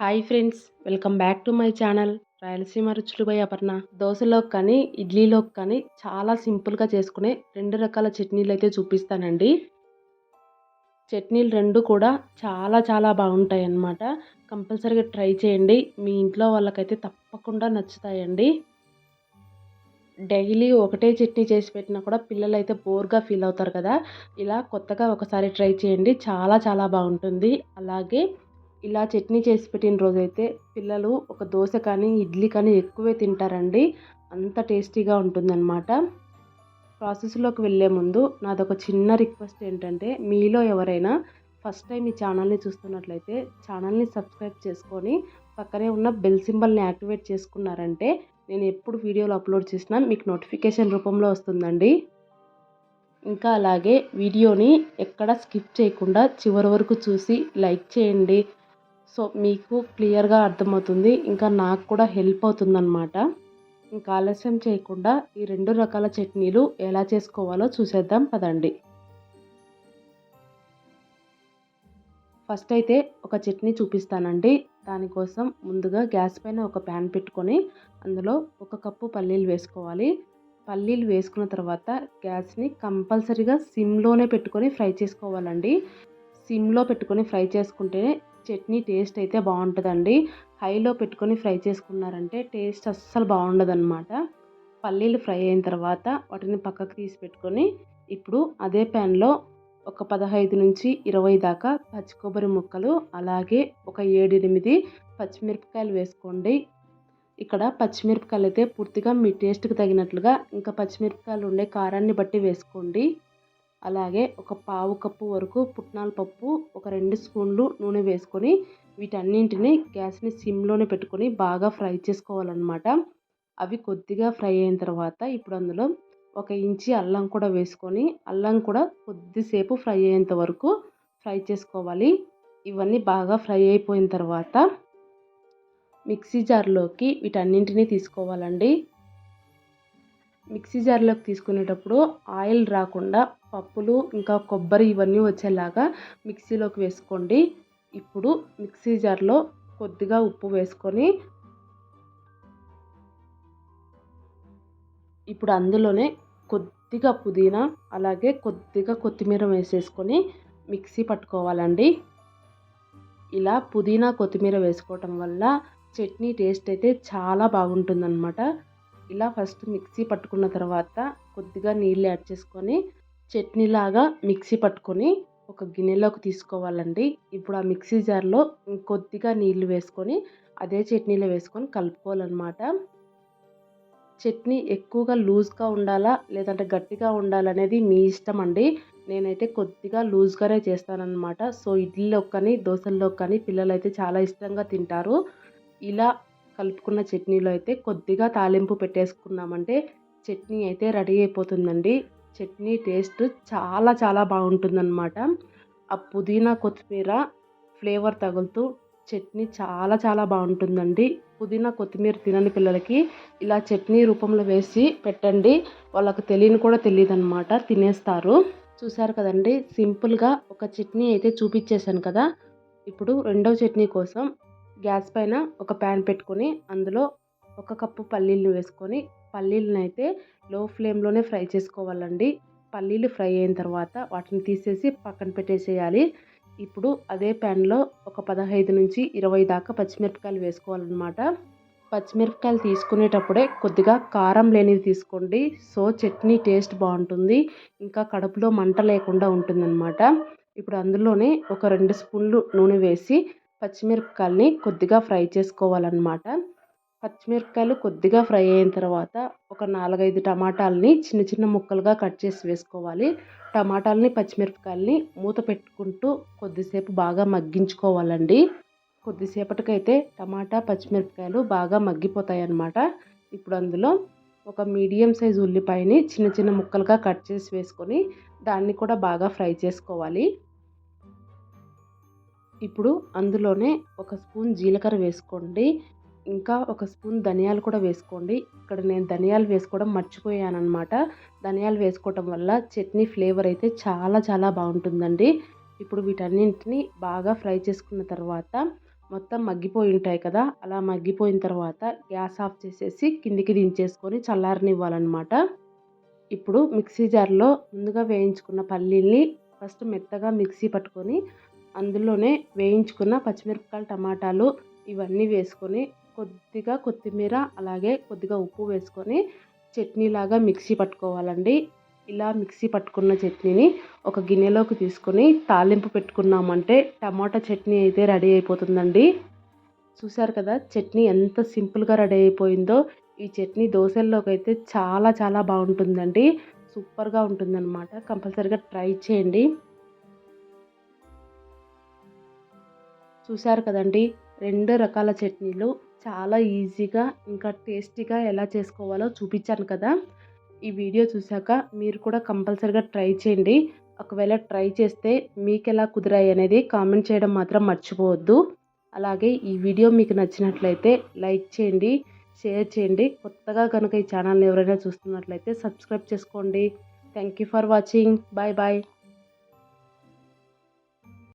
Hi friends welcome back to my channel. Rayalaseema రుచులు by Aparna. దోశలోకి కానీ ఇడ్లీలోకి కానీ చాలా సింపుల్గా చేసుకునే రెండు రకాల చట్నీలు అయితే చూపిస్తానండి. చట్నీలు రెండు కూడా చాలా చాలా బాగుంటాయి అన్నమాట కంపల్సరీగా ట్రై చేయండి. మీ ఇంట్లో వాళ్ళకైతే తప్పకుండా నచ్చుతాయండి. డైలీ ఒకటే చట్నీ చేసి పెట్టినా కూడా పిల్లలు అయితే బోర్గా ఫీల్ అవుతారు కదా. ఇలా కొత్తగా ఒకసారి ట్రై చేయండి. చాలా చాలా బాగుంటుంది. అలాగే ఇలా చట్నీ చేసి పెట్టిన రోజైతే పిల్లలు ఒక దోశ కానీ ఇడ్లీ కానీ ఎక్కువే తింటారండి. అంత టేస్టీగా ఉంటుందన్నమాట. ప్రాసెస్లోకి వెళ్ళే ముందు నాదొక చిన్న రిక్వెస్ట్ ఏంటంటే మీలో ఎవరైనా ఫస్ట్ టైం ఈ ఛానల్ని చూస్తున్నట్లయితే ఛానల్ని సబ్స్క్రైబ్ చేసుకొని పక్కనే ఉన్న బెల్ సింబల్ని యాక్టివేట్ చేసుకున్నారంటే నేను ఎప్పుడు వీడియోలు అప్లోడ్ చేసినా మీకు నోటిఫికేషన్ రూపంలో వస్తుందండి. ఇంకా అలాగే వీడియోని ఎక్కడ స్కిప్ చేయకుండా చివరి వరకు చూసి లైక్ చేయండి. సో మీకు క్లియర్గా అర్థమవుతుంది. ఇంకా నాకు కూడా హెల్ప్ అవుతుందన్నమాట. ఇంకా ఆలస్యం చేయకుండా ఈ రెండు రకాల చట్నీలు ఎలా చేసుకోవాలో చూసేద్దాం. పదండి. ఫస్ట్ అయితే ఒక చట్నీ చూపిస్తానండి. దానికోసం ముందుగా గ్యాస్ పైన ఒక ప్యాన్ పెట్టుకొని అందులో ఒక కప్పు పల్లీలు వేసుకోవాలి. పల్లీలు వేసుకున్న తర్వాత గ్యాస్ని కంపల్సరీగా సిమ్లోనే పెట్టుకొని ఫ్రై చేసుకోవాలండి. సిమ్లో పెట్టుకొని ఫ్రై చేసుకుంటేనే చట్నీ టేస్ట్ అయితే బాగుంటుందండి. హైలో పెట్టుకొని ఫ్రై చేసుకున్నారంటే టేస్ట్ అస్సలు బాగుండదన్నమాట. పల్లీలు ఫ్రై అయిన తర్వాత వాటిని పక్కకు తీసి పెట్టుకొని ఇప్పుడు అదే ప్యాన్లో ఒక పదహైదు నుంచి ఇరవై దాకా పచ్చి కొబ్బరి ముక్కలు అలాగే ఒక ఏడు ఎనిమిది పచ్చిమిరపకాయలు వేసుకోండి. ఇక్కడ పచ్చిమిరపకాయలు అయితే పూర్తిగా మీ టేస్ట్కి తగినట్లుగా ఇంకా పచ్చిమిరపకాయలు ఉండే కారాన్ని బట్టి వేసుకోండి. అలాగే ఒక పావు కప్పు వరకు పుట్నాల పప్పు ఒక రెండు స్పూన్లు నూనె వేసుకొని వీటన్నింటిని గ్యాస్ని సిమ్లోనే పెట్టుకొని బాగా ఫ్రై చేసుకోవాలన్నమాట. అవి కొద్దిగా ఫ్రై అయిన తర్వాత ఇప్పుడు అందులో ఒక ఇంచి అల్లం కూడా వేసుకొని అల్లం కూడా కొద్దిసేపు ఫ్రై అయ్యేంత వరకు ఫ్రై చేసుకోవాలి. ఇవన్నీ బాగా ఫ్రై అయిపోయిన తర్వాత మిక్సీ జార్లోకి వీటన్నింటినీ తీసుకోవాలండి. మిక్సీ జార్లోకి తీసుకునేటప్పుడు ఆయిల్ రాకుండా పప్పులు ఇంకా కొబ్బరి ఇవన్నీ వచ్చేలాగా మిక్సీలోకి వేసుకోండి. ఇప్పుడు మిక్సీ జార్లో కొద్దిగా ఉప్పు వేసుకొని ఇప్పుడు అందులోనే కొద్దిగా పుదీనా అలాగే కొద్దిగా కొత్తిమీర వేసేసుకొని మిక్సీ పట్టుకోవాలండి. ఇలా పుదీనా కొత్తిమీర వేసుకోవటం వల్ల చట్నీ టేస్ట్ అయితే చాలా బాగుంటుందన్నమాట. ఇలా ఫస్ట్ మిక్సీ పట్టుకున్న తర్వాత కొద్దిగా నీళ్ళు యాడ్ చేసుకొని చట్నీలాగా మిక్సీ పట్టుకొని ఒక గిన్నెలోకి తీసుకోవాలండి. ఇప్పుడు ఆ మిక్సీ జార్లో కొద్దిగా నీళ్ళు వేసుకొని అదే చట్నీలో వేసుకొని కలుపుకోవాలన్నమాట. చట్నీ ఎక్కువగా లూజ్గా ఉండాలా లేదంటే గట్టిగా ఉండాలనేది మీ ఇష్టం అండి నేనైతే కొద్దిగా లూజ్గానే చేస్తానన్నమాట. సో ఇడ్లీలో కానీ దోశల్లో కానీ పిల్లలు అయితే చాలా ఇష్టంగా తింటారు. ఇలా కలుపుకున్న చట్నీలో అయితే కొద్దిగా తాలింపు పెట్టేసుకున్నామంటే చట్నీ అయితే రెడీ అయిపోతుందండి. చట్నీ టేస్ట్ చాలా చాలా బాగుంటుందన్నమాట. ఆ పుదీనా కొత్తిమీర ఫ్లేవర్ తగులుతూ చట్నీ చాలా చాలా బాగుంటుందండి. పుదీనా కొత్తిమీర తినని పిల్లలకి ఇలా చట్నీ రూపంలో వేసి పెట్టండి. వాళ్ళకి తెలియని కూడా తెలియదు అనమాట తినేస్తారు. చూసారు కదండి సింపుల్గా ఒక చట్నీ అయితే చూపించేశాను కదా. ఇప్పుడు రెండవ చట్నీ కోసం గ్యాస్ పైన ఒక ప్యాన్ పెట్టుకొని అందులో ఒక కప్పు పల్లీలను వేసుకొని పల్లీలను అయితే లో ఫ్లేమ్లోనే ఫ్రై చేసుకోవాలండి. పల్లీలు ఫ్రై అయిన తర్వాత వాటిని తీసేసి పక్కన పెట్టేసేయాలి. ఇప్పుడు అదే ప్యాన్లో ఒక పదహైదు నుంచి ఇరవై దాకా పచ్చిమిరపకాయలు వేసుకోవాలన్నమాట. పచ్చిమిరపకాయలు తీసుకునేటప్పుడే కొద్దిగా కారం లేనివి తీసుకోండి. సో చట్నీ టేస్ట్ బాగుంటుంది. ఇంకా కడుపులో మంట లేకుండా ఉంటుందన్నమాట. ఇప్పుడు అందులోనే ఒక రెండు స్పూన్లు నూనె వేసి పచ్చిమిరపకాయలని కొద్దిగా ఫ్రై చేసుకోవాలన్నమాట. పచ్చిమిరపకాయలు కొద్దిగా ఫ్రై అయిన తర్వాత ఒక నాలుగైదు టమాటాలని చిన్న చిన్న ముక్కలుగా కట్ చేసి వేసుకోవాలి. టమాటాలని పచ్చిమిరపకాయలని మూత పెట్టుకుంటూ కొద్దిసేపు బాగా మగ్గించుకోవాలండి. కొద్దిసేపటికైతే టమాటా పచ్చిమిరపకాయలు బాగా మగ్గిపోతాయి అన్నమాట ఇప్పుడు అందులో ఒక మీడియం సైజ్ ఉల్లిపాయని చిన్న చిన్న ముక్కలుగా కట్ చేసి వేసుకొని దాన్ని కూడా బాగా ఫ్రై చేసుకోవాలి. ఇప్పుడు అందులోనే ఒక స్పూన్ జీలకర్ర వేసుకోండి. ఇంకా ఒక స్పూన్ ధనియాలు కూడా వేసుకోండి. ఇక్కడ నేను ధనియాలు వేసుకోవడం మర్చిపోయాను అనమాట ధనియాలు వేసుకోవటం వల్ల చట్నీ ఫ్లేవర్ అయితే చాలా చాలా బాగుంటుందండి. ఇప్పుడు వీటన్నింటిని బాగా ఫ్రై చేసుకున్న తర్వాత మొత్తం మగ్గిపోయి ఉంటాయి కదా అలా మగ్గిపోయిన తర్వాత గ్యాస్ ఆఫ్ చేసేసి కిందికి దించేసుకొని చల్లారనివ్వాలన్నమాట. ఇప్పుడు మిక్సీ జార్లో ముందుగా వేయించుకున్న పల్లీల్ని ఫస్ట్ మెత్తగా మిక్సీ పట్టుకొని అందులోనే వేయించుకున్న పచ్చిమిరపకాయలు టమాటాలు ఇవన్నీ వేసుకొని కొద్దిగా కొత్తిమీర అలాగే కొద్దిగా ఉప్పు వేసుకొని చట్నీలాగా మిక్సీ పట్టుకోవాలండి. ఇలా మిక్సీ పట్టుకున్న చట్నీని ఒక గిన్నెలోకి తీసుకొని తాలింపు పెట్టుకున్నామంటే టమాటా చట్నీ అయితే రెడీ అయిపోతుందండి. చూసారు కదా చట్నీ ఎంత సింపుల్గా రెడీ అయిపోయిందో. ఈ చట్నీ దోశల్లోకి అయితే చాలా చాలా బాగుంటుందండి. సూపర్గా ఉంటుందన్నమాట. కంపల్సరీగా ట్రై చేయండి. చూసారు కదండి. రెండు రకాల చట్నీలు. చాలా ఈజీగా ఇంకా టేస్టీగా ఎలా చేసుకోవాలో చూపించాను కదా. ఈ వీడియో చూశాక మీరు కూడా కంపల్సరిగా ట్రై చేయండి. ఒకవేళ ట్రై చేస్తే మీకు ఎలా కుదిరాయి అనేది కామెంట్ చేయడం మాత్రం మర్చిపోవద్దు. అలాగే ఈ వీడియో మీకు నచ్చినట్లయితే లైక్ చేయండి షేర్ చేయండి. కొత్తగా కనుక ఈ ఛానల్ని ఎవరైనా చూస్తున్నట్లయితే సబ్స్క్రైబ్ చేసుకోండి. Thank you for watching. Bye bye.